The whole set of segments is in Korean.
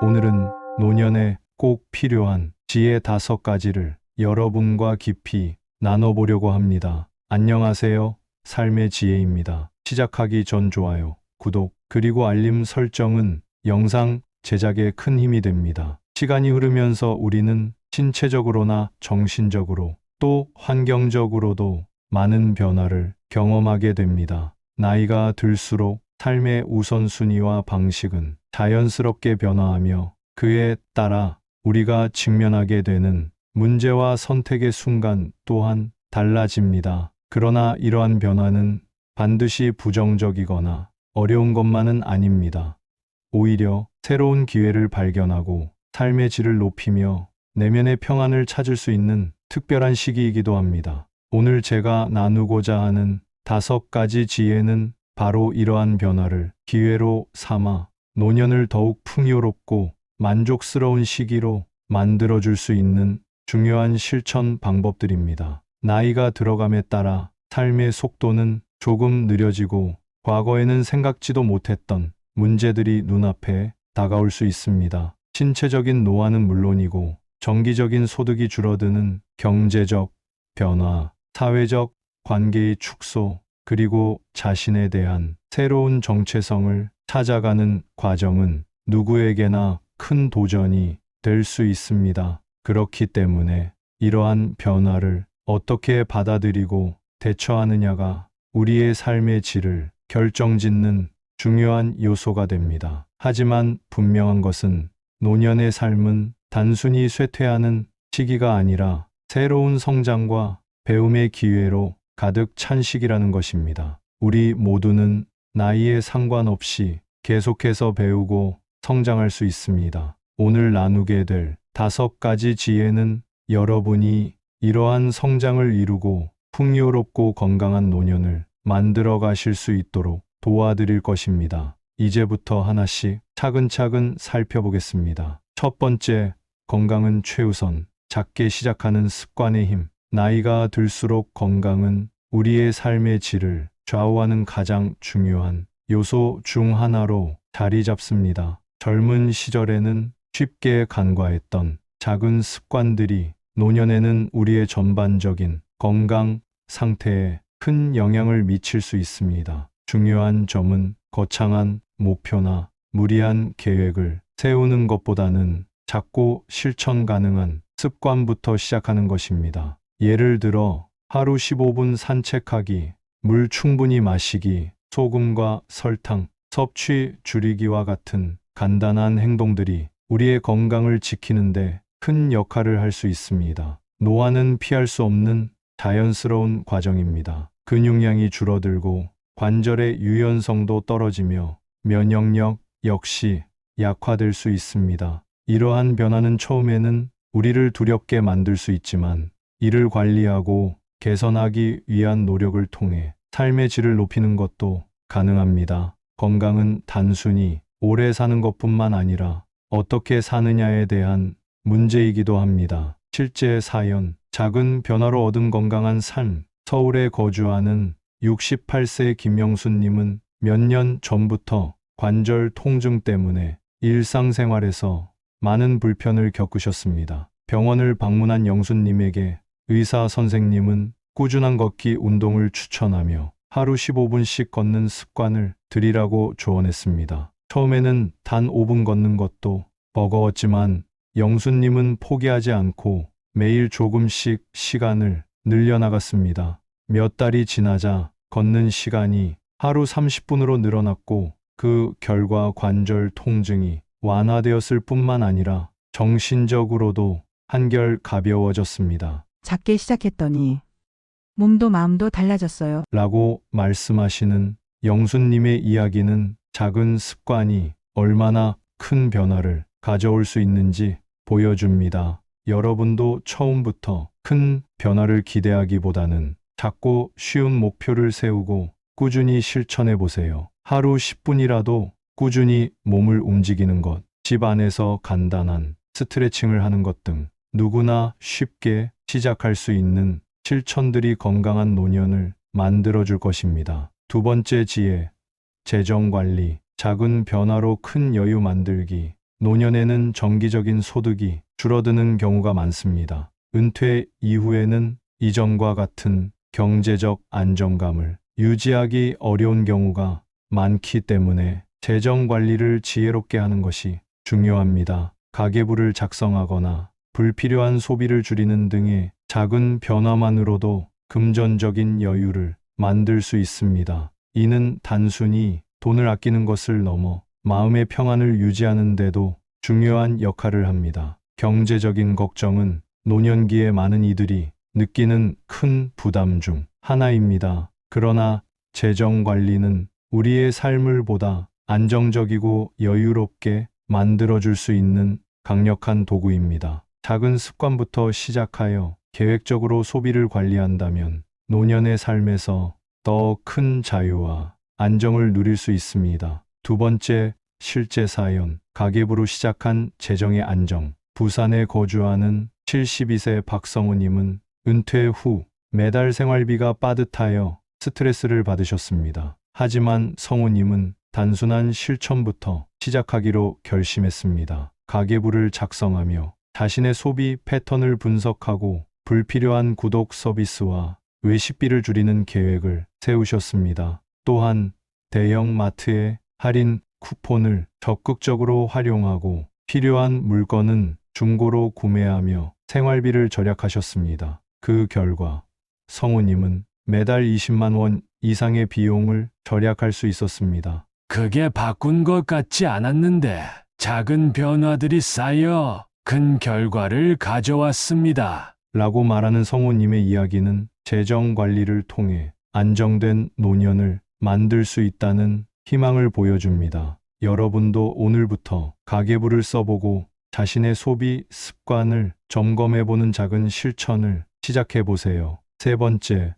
오늘은 노년에 꼭 필요한 지혜 다섯 가지를 여러분과 깊이 나눠보려고 합니다. 안녕하세요. 삶의 지혜입니다. 시작하기 전 좋아요, 구독, 그리고 알림 설정은 영상 제작에 큰 힘이 됩니다. 시간이 흐르면서 우리는 신체적으로나 정신적으로 또 환경적으로도 많은 변화를 경험하게 됩니다. 나이가 들수록 삶의 우선순위와 방식은 자연스럽게 변화하며 그에 따라 우리가 직면하게 되는 문제와 선택의 순간 또한 달라집니다. 그러나 이러한 변화는 반드시 부정적이거나 어려운 것만은 아닙니다. 오히려 새로운 기회를 발견하고 삶의 질을 높이며 내면의 평안을 찾을 수 있는 특별한 시기이기도 합니다. 오늘 제가 나누고자 하는 다섯 가지 지혜는 바로 이러한 변화를 기회로 삼아 노년을 더욱 풍요롭고 만족스러운 시기로 만들어줄 수 있는 중요한 실천 방법들입니다. 나이가 들어감에 따라 삶의 속도는 조금 느려지고 과거에는 생각지도 못했던 문제들이 눈앞에 다가올 수 있습니다. 신체적인 노화는 물론이고 정기적인 소득이 줄어드는 경제적 변화, 사회적 관계의 축소, 그리고 자신에 대한 새로운 정체성을 찾아가는 과정은 누구에게나 큰 도전이 될 수 있습니다. 그렇기 때문에 이러한 변화를 어떻게 받아들이고 대처하느냐가 우리의 삶의 질을 결정짓는 중요한 요소가 됩니다. 하지만 분명한 것은 노년의 삶은 단순히 쇠퇴하는 시기가 아니라 새로운 성장과 배움의 기회로 가득 찬 시기라는 것입니다. 우리 모두는 나이에 상관없이 계속해서 배우고 성장할 수 있습니다. 오늘 나누게 될 다섯 가지 지혜는 여러분이 이러한 성장을 이루고 풍요롭고 건강한 노년을 만들어 가실 수 있도록 도와드릴 것입니다. 이제부터 하나씩 차근차근 살펴보겠습니다. 첫 번째, 건강은 최우선. 작게 시작하는 습관의 힘. 나이가 들수록 건강은 우리의 삶의 질을 좌우하는 가장 중요한 요소 중 하나로 자리 잡습니다. 젊은 시절에는 쉽게 간과했던 작은 습관들이 노년에는 우리의 전반적인 건강 상태에 큰 영향을 미칠 수 있습니다. 중요한 점은 거창한 목표나 무리한 계획을 세우는 것보다는 작고 실천 가능한 습관부터 시작하는 것입니다. 예를 들어 하루 15분 산책하기, 물 충분히 마시기, 소금과 설탕, 섭취 줄이기와 같은 간단한 행동들이 우리의 건강을 지키는데 큰 역할을 할 수 있습니다. 노화는 피할 수 없는 자연스러운 과정입니다. 근육량이 줄어들고 관절의 유연성도 떨어지며 면역력 역시 약화될 수 있습니다. 이러한 변화는 처음에는 우리를 두렵게 만들 수 있지만 이를 관리하고 개선하기 위한 노력을 통해 삶의 질을 높이는 것도 가능합니다. 건강은 단순히 오래 사는 것뿐만 아니라 어떻게 사느냐에 대한 문제이기도 합니다. 실제 사연, 작은 변화로 얻은 건강한 삶, 서울에 거주하는 68세 김영수님은 몇 년 전부터 관절 통증 때문에 일상생활에서 많은 불편을 겪으셨습니다. 병원을 방문한 영수님에게 의사 선생님은 꾸준한 걷기 운동을 추천하며 하루 15분씩 걷는 습관을 들이라고 조언했습니다. 처음에는 단 5분 걷는 것도 버거웠지만 영수님은 포기하지 않고 매일 조금씩 시간을 늘려나갔습니다. 몇 달이 지나자 걷는 시간이 하루 30분으로 늘어났고 그 결과 관절 통증이 완화되었을 뿐만 아니라 정신적으로도 한결 가벼워졌습니다. 작게 시작했더니 몸도 마음도 달라졌어요. 라고 말씀하시는 영수님의 이야기는 작은 습관이 얼마나 큰 변화를 가져올 수 있는지 보여줍니다. 여러분도 처음부터 큰 변화를 기대하기보다는 작고 쉬운 목표를 세우고 꾸준히 실천해 보세요. 하루 10분이라도 꾸준히 몸을 움직이는 것, 집 안에서 간단한 스트레칭을 하는 것 등 누구나 쉽게 시작할 수 있는 실천들이 건강한 노년을 만들어 줄 것입니다. 두 번째 지혜, 재정 관리, 작은 변화로 큰 여유 만들기. 노년에는 정기적인 소득이 줄어드는 경우가 많습니다. 은퇴 이후에는 이전과 같은 경제적 안정감을 유지하기 어려운 경우가 많기 때문에 재정 관리를 지혜롭게 하는 것이 중요합니다. 가계부를 작성하거나 불필요한 소비를 줄이는 등의 작은 변화만으로도 금전적인 여유를 만들 수 있습니다. 이는 단순히 돈을 아끼는 것을 넘어 마음의 평안을 유지하는 데도 중요한 역할을 합니다. 경제적인 걱정은 노년기에 많은 이들이 느끼는 큰 부담 중 하나입니다. 그러나 재정 관리는 우리의 삶을 보다 안정적이고 여유롭게 만들어줄 수 있는 강력한 도구입니다. 작은 습관부터 시작하여 계획적으로 소비를 관리한다면 노년의 삶에서 더 큰 자유와 안정을 누릴 수 있습니다. 두 번째, 실제 사연, 가계부로 시작한 재정의 안정. 부산에 거주하는 72세 박성우님은 은퇴 후 매달 생활비가 빠듯하여 스트레스를 받으셨습니다. 하지만 성우님은 단순한 실천부터 시작하기로 결심했습니다. 가계부를 작성하며 자신의 소비 패턴을 분석하고 불필요한 구독 서비스와 외식비를 줄이는 계획을 세우셨습니다. 또한 대형 마트의 할인 쿠폰을 적극적으로 활용하고 필요한 물건은 중고로 구매하며 생활비를 절약하셨습니다. 그 결과 성우님은 매달 20만 원 이상의 비용을 절약할 수 있었습니다. 그게 바꾼 것 같지 않았는데 작은 변화들이 쌓여 큰 결과를 가져왔습니다. 라고 말하는 성우님의 이야기는 재정 관리를 통해 안정된 노년을 만들 수 있다는 희망을 보여줍니다. 여러분도 오늘부터 가계부를 써보고 자신의 소비 습관을 점검해보는 작은 실천을 시작해보세요. 세 번째,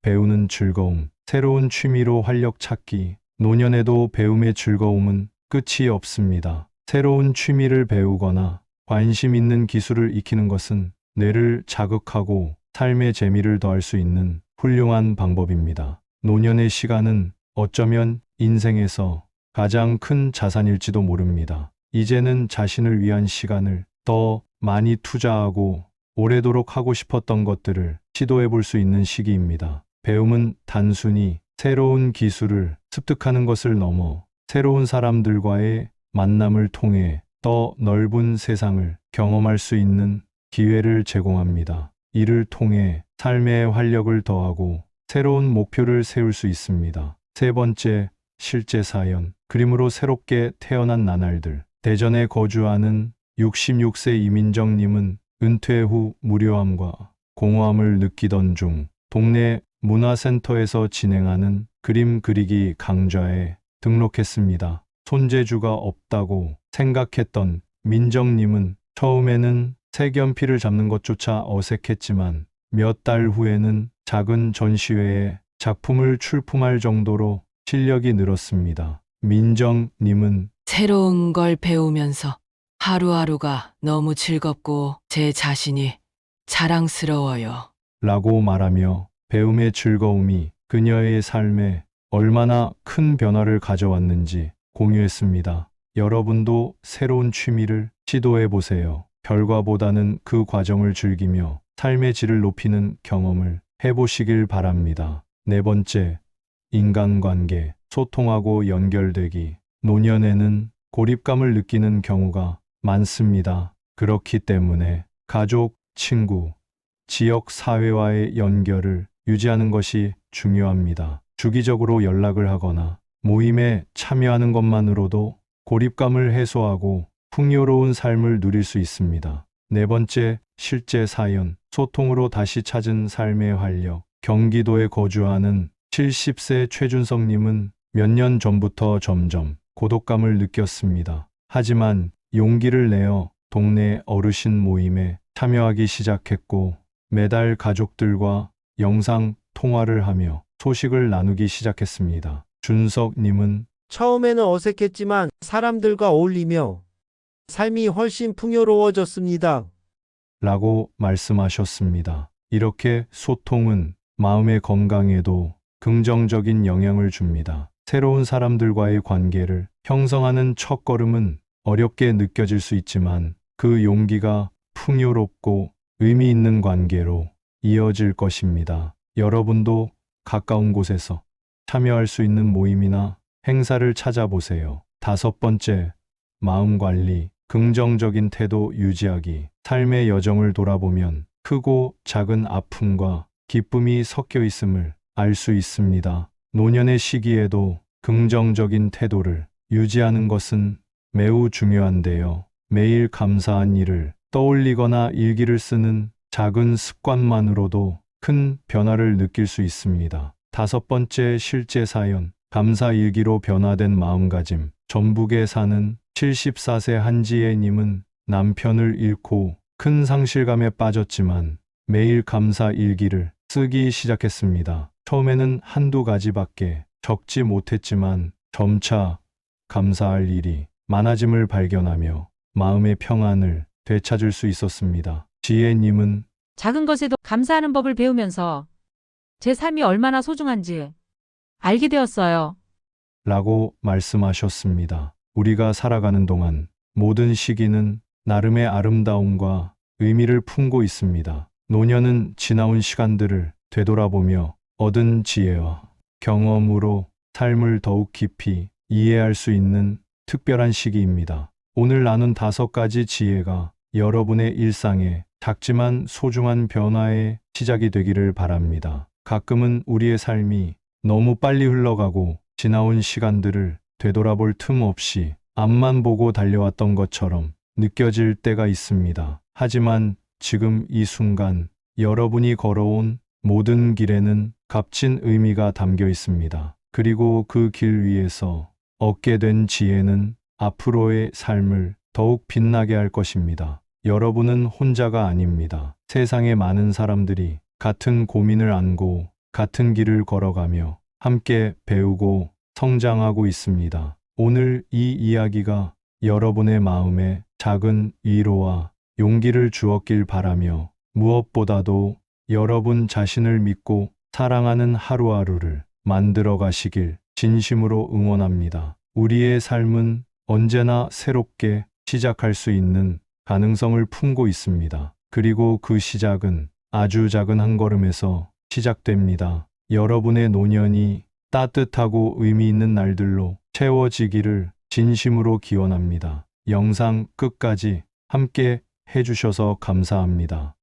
배우는 즐거움. 새로운 취미로 활력 찾기. 노년에도 배움의 즐거움은 끝이 없습니다. 새로운 취미를 배우거나 관심 있는 기술을 익히는 것은 뇌를 자극하고 삶의 재미를 더할 수 있는 훌륭한 방법입니다. 노년의 시간은 어쩌면 인생에서 가장 큰 자산일지도 모릅니다. 이제는 자신을 위한 시간을 더 많이 투자하고 오래도록 하고 싶었던 것들을 시도해 볼 수 있는 시기입니다. 배움은 단순히 새로운 기술을 습득하는 것을 넘어 새로운 사람들과의 만남을 통해 더 넓은 세상을 경험할 수 있는 기회를 제공합니다. 이를 통해 삶의 활력을 더하고 새로운 목표를 세울 수 있습니다. 세 번째, 실제 사연. 그림으로 새롭게 태어난 나날들. 대전에 거주하는 66세 이민정님은 은퇴 후 무료함과 공허함을 느끼던 중 동네 문화센터에서 진행하는 그림 그리기 강좌에 등록했습니다. 손재주가 없다고 생각했던 민정님은 처음에는 색연필을 잡는 것조차 어색했지만 몇 달 후에는 작은 전시회에 작품을 출품할 정도로 실력이 늘었습니다. 민정님은 새로운 걸 배우면서 하루하루가 너무 즐겁고 제 자신이 자랑스러워요. 라고 말하며 배움의 즐거움이 그녀의 삶에 얼마나 큰 변화를 가져왔는지 공유했습니다. 여러분도 새로운 취미를 시도해 보세요. 결과보다는 그 과정을 즐기며 삶의 질을 높이는 경험을 해보시길 바랍니다. 네 번째, 인간관계, 소통하고 연결되기. 노년에는 고립감을 느끼는 경우가 많습니다. 그렇기 때문에 가족, 친구, 지역 사회와의 연결을 유지하는 것이 중요합니다. 주기적으로 연락을 하거나 모임에 참여하는 것만으로도 고립감을 해소하고 풍요로운 삶을 누릴 수 있습니다. 네 번째, 실제 사연, 소통으로 다시 찾은 삶의 활력. 경기도에 거주하는 70세 최준성님은 몇 년 전부터 점점 고독감을 느꼈습니다. 하지만 용기를 내어 동네 어르신 모임에 참여하기 시작했고 매달 가족들과 영상 통화를 하며 소식을 나누기 시작했습니다. 준석님은 처음에는 어색했지만 사람들과 어울리며 삶이 훨씬 풍요로워졌습니다. 라고 말씀하셨습니다. 이렇게 소통은 마음의 건강에도 긍정적인 영향을 줍니다. 새로운 사람들과의 관계를 형성하는 첫걸음은 어렵게 느껴질 수 있지만 그 용기가 풍요롭고 의미 있는 관계로 이어질 것입니다. 여러분도 가까운 곳에서 참여할 수 있는 모임이나 행사를 찾아보세요. 다섯 번째, 마음 관리, 긍정적인 태도 유지하기. 삶의 여정을 돌아보면 크고 작은 아픔과 기쁨이 섞여 있음을 알 수 있습니다. 노년의 시기에도 긍정적인 태도를 유지하는 것은 매우 중요한데요. 매일 감사한 일을 떠올리거나 일기를 쓰는 작은 습관만으로도 큰 변화를 느낄 수 있습니다. 다섯 번째 실제 사연, 감사 일기로 변화된 마음가짐. 전북에 사는 74세 한지혜님은 남편을 잃고 큰 상실감에 빠졌지만 매일 감사 일기를 쓰기 시작했습니다. 처음에는 한두 가지밖에 적지 못했지만 점차 감사할 일이 많아짐을 발견하며 마음의 평안을 되찾을 수 있었습니다. 지혜님은 작은 것에도 감사하는 법을 배우면서 제 삶이 얼마나 소중한지 알게 되었어요. 라고 말씀하셨습니다. 우리가 살아가는 동안 모든 시기는 나름의 아름다움과 의미를 품고 있습니다. 노년은 지나온 시간들을 되돌아보며 얻은 지혜와 경험으로 삶을 더욱 깊이 이해할 수 있는 특별한 시기입니다. 오늘 나눈 다섯 가지 지혜가 여러분의 일상에 작지만 소중한 변화의 시작이 되기를 바랍니다. 가끔은 우리의 삶이 너무 빨리 흘러가고 지나온 시간들을 되돌아볼 틈 없이 앞만 보고 달려왔던 것처럼 느껴질 때가 있습니다. 하지만 지금 이 순간 여러분이 걸어온 모든 길에는 값진 의미가 담겨 있습니다. 그리고 그 길 위에서 얻게 된 지혜는 앞으로의 삶을 더욱 빛나게 할 것입니다. 여러분은 혼자가 아닙니다. 세상의 많은 사람들이 같은 고민을 안고 같은 길을 걸어가며 함께 배우고 성장하고 있습니다. 오늘 이 이야기가 여러분의 마음에 작은 위로와 용기를 주었길 바라며 무엇보다도 여러분 자신을 믿고 사랑하는 하루하루를 만들어 가시길 진심으로 응원합니다. 우리의 삶은 언제나 새롭게 시작할 수 있는 가능성을 품고 있습니다. 그리고 그 시작은 아주 작은 한 걸음에서 시작됩니다. 여러분의 노년이 따뜻하고 의미 있는 날들로 채워지기를 진심으로 기원합니다. 영상 끝까지 함께 해주셔서 감사합니다.